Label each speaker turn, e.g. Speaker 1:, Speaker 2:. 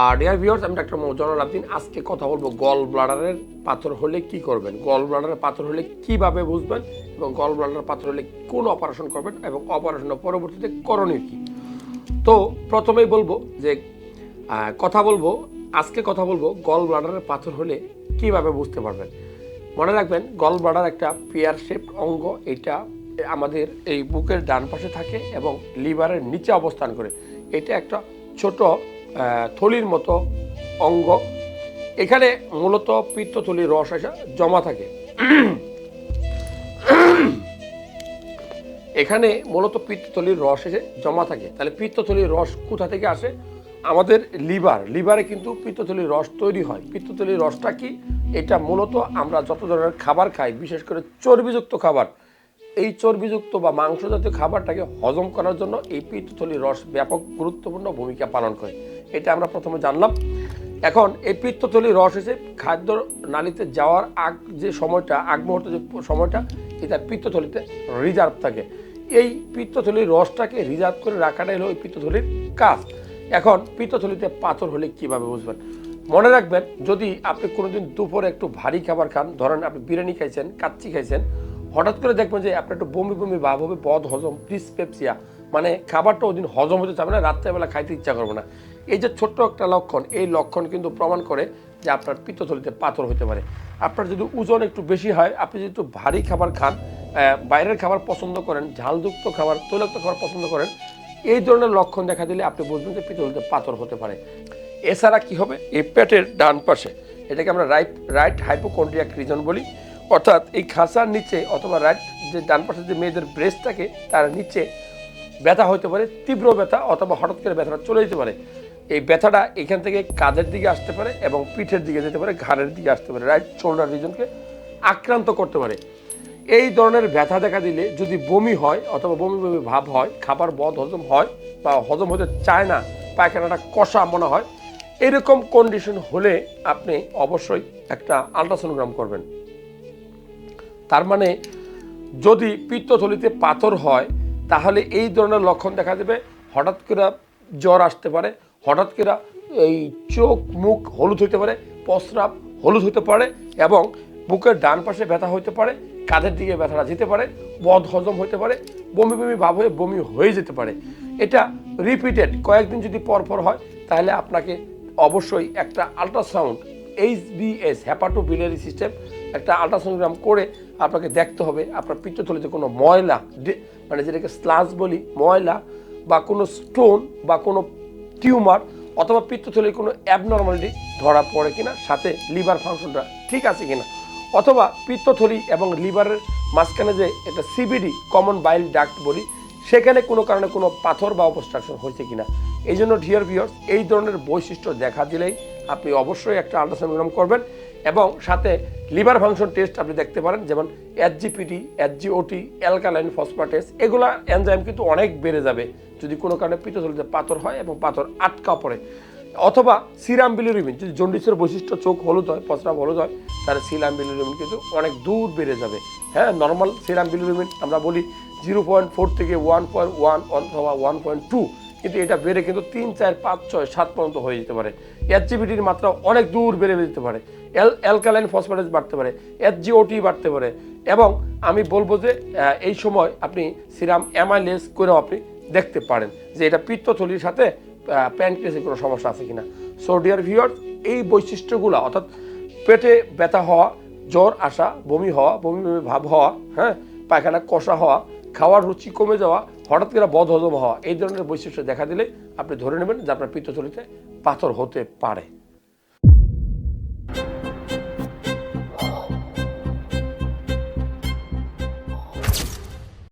Speaker 1: আর dear viewers আমি ডাক্তার মৌজানুল আবদিন। আজকে কথা বলব গল ব্লাডারের পাথর হলে কি করবেন? গল ব্লাডারের পাথর হলে কীভাবে বুঝবেন? এবং গল ব্লাডারের পাথর হলে কোন অপারেশন করবেন? এবং অপারেশনের পরবর্তীতে করণীয় কি? তো প্রথমেই বলব যে কথা বলব, আজকে কথা বলব গল ব্লাডারের পাথর হলে কীভাবে বুঝতে পারবেন? মনে রাখবেন গল ব্লাডার একটা পেয়ার শেপ অঙ্গ, এটা আমাদের এই বুকের ডান পাশে থাকে এবং লিভারের নিচে অবস্থান করে। এটা একটা ছোট থলির মতো অঙ্গ। এখানে মূলত পিত্তথলির রস আসা, জমা থাকে। এখানে মূলত পিত্তথলির রস এসে জমা থাকে। তাহলে পিত্তথলির রস কোথা থেকে আসে? আমাদের লিভার। লিভারে কিন্তু পিত্তথলির রস তৈরি হয়। পিত্তথলির রসটা কি? এটা মূলত আমরা যত ধরনের খাবার খাই, বিশেষ করে চর্বিযুক্ত খাবার, এই চর্বিযুক্ত বা মাংস জাতীয় খাবারটাকে হজম করার জন্য এই পিত্তথলির রস ব্যাপক গুরুত্বপূর্ণ ভূমিকা পালন করে। এটা আমরা প্রথমে জানলাম। এখন এই পিত্তথলির রস এসে খাদ্য নালীতে যাওয়ার আগ যে সময়টা, আগ মুহূর্তে যে সময়টা, এটা পিত্তথলিতে রিজার্ভ থাকে। এই পিত্তথলির রসটাকে রিজার্ভ করে রাখাটাই হলো ওই পিত্তথলির কাজ। এখন পিত্তথলিতে পাথর হলে কীভাবে বুঝবেন? মনে রাখবেন, যদি আপনি কোনোদিন দুপুরে একটু ভারী খাবার খান, ধরেন আপনি বিরিয়ানি খাইছেন, কাচ্চি খাইছেন, হঠাৎ করে দেখবেন যে আপনার একটু বমি বমি ভাব হবে বদ হজম ডিসপেপসিয়া মানে খাবারটা ওদিন হজম হতে চাবে না, রাত্রেবেলা খাইতে ইচ্ছা করবে না। এই যে ছোট্ট একটা লক্ষণ, এই লক্ষণ কিন্তু প্রমাণ করে যে আপনার পিত্তথলিতে পাথর হতে পারে। আপনার যদি ওজন একটু বেশি হয়, আপনি যদি একটু ভারী খাবার খান বাইরের খাবার পছন্দ করেন, ঝালযুক্ত খাবার, তৈলাক্ত খাবার পছন্দ করেন, এই ধরনের লক্ষণ দেখা দিলে আপনি বুঝবেন যে পিত্তথলিতে পাথর হতে পারে। এছাড়া কি হবে? এই পেটের ডান পাশে, এটাকে আমরা রাইট রাইট হাইপোকন্ড্রিয়াক রিজন বলি। অর্থাৎ এই খাঁচার নিচে অথবা রাইট যে ডান পাশে যে মেয়েদের ব্রেস্ট থাকে তার নিচে ব্যথা হতে পারে, তীব্র ব্যথা অথবা হঠাৎ করে ব্যথাটা চলে যেতে পারে। এই ব্যথাটা এখান থেকে কাঁধের দিকে আসতে পারে এবং পিঠের দিকে যেতে পারে, ঘাড়ের দিকে আসতে পারে রাইট শোল্ডার রিজনকে আক্রান্ত করতে পারে। এই ধরনের ব্যথা দেখা দিলে যদি বমি হয় অথবা বমি বমি ভাব হয়, খাবার বদ হজম হয় বা হজম হতে চায় না, পায়খানাটা কষা মনে হয়, এরকম কন্ডিশন হলে আপনি অবশ্যই একটা আলট্রাসোনোগ্রাম করবেন। তার মানে যদি পিত্তথলিতে পাথর হয়, তাহলে এই ধরনের লক্ষণ দেখা দেবে। হঠাৎ করে জ্বর আসতে পারে হঠাৎ করে এই চোখ, মুখ হলুদ হতে পারে প্রস্রাব হলুদ হতে পারে এবং বুকের ডান পাশে ব্যথা হতে পারে, কাঁধের দিকে ব্যথাটা যেতে পারে, বদ হজম হতে পারে, বমি বমি ভাব হয়ে বমি হয়ে যেতে পারে। এটা রিপিটেড কয়েকদিন যদি পরপর হয়, তাহলে আপনাকে অবশ্যই একটা ultrasound HBS hepato biliary system একটা আল্ট্রাসোনোগ্রাম করে আপনাকে দেখতে হবে। আপনার পিত্তথলিতে কোনো ময়লা মানে যেটাকে স্লাস বলি, ময়লা বা কোনো স্টোন বা কোনো টিউমার অথবা পিত্তথলির কোনো অ্যাবনর্মালিটি ধরা পড়ে কিনা, সাথে লিভার ফাংশনটা ঠিক আছে কিনা, অথবা পিত্তথলি এবং লিভারের মাঝখানে যে একটা সিবিডি কমন বাইল ডাক্ট বলি সেখানে কোনো কারণে কোনো পাথর বা অবস্ট্রাকশন হয়েছে কিনা। এই জন্য ডিয়ার ভিউয়ার্স এই ধরনের বৈশিষ্ট্য দেখা দিলেই আপনি অবশ্যই একটা আল্ট্রাসাউন্ড করবেন এবং সাথে লিভার ফাংশন টেস্ট আপনি দেখতে পারেন, যেমন এইচজিপিটি এইচজিওটি অ্যালকালাইন ফসফাটেস এগুলা এনজাইম কিন্তু অনেক বেড়ে যাবে যদি কোনো কারণে পিত্তথলিতে পাথর হয় এবং পাথর আটকা পড়ে। অথবা সিরাম বিলিরুবিন যদি জন্ডিসের বৈশিষ্ট্য চোখ হলুদ হয় প্রস্রাব হলুদ হয়, তাহলে সিরাম বিলিরুবিন কিন্তু অনেক দূর বেড়ে যাবে। হ্যাঁ নর্মাল সিরাম বিলিরুবিন আমরা বলি জিরো পয়েন্ট ফোর থেকে ওয়ান পয়েন্ট ওয়ান অথবা ওয়ান পয়েন্ট টু কিন্তু এটা বেড়ে কিন্তু তিন, চার, পাঁচ, ছয়, সাত পর্যন্ত হয়ে যেতে পারে। এইচজিবিটির মাত্রা অনেক দূর বেড়ে যেতে পারে। এল অ্যালকালাইন ফসফেটেস বাড়তে পারে এইচজিওটি বাড়তে পারে এবং আমি বলব যে এই সময় আপনি সিরাম অ্যামাইলেস করেও আপনি দেখতে পারেন যে এটা পিত্তথলির সাথে প্যানক্রিয়াসের কোনো সমস্যা আছে কিনা। সো ডিয়ার ভিউয়ার্স এই বৈশিষ্ট্যগুলো, অর্থাৎ পেটে ব্যথা হওয়া, জ্বর আসা, বমি হওয়া, বমি বমি ভাব হওয়া হ্যাঁ পায়খানা কষা হওয়া, খাওয়ার রুচি কমে যাওয়া হঠাৎ করে বদ হজম হওয়া এই ধরনের বৈশিষ্ট্য দেখা দিলে আপনি ধরে নেবেন যে আপনার পিত্তথলিতে পাথর হতে পারে।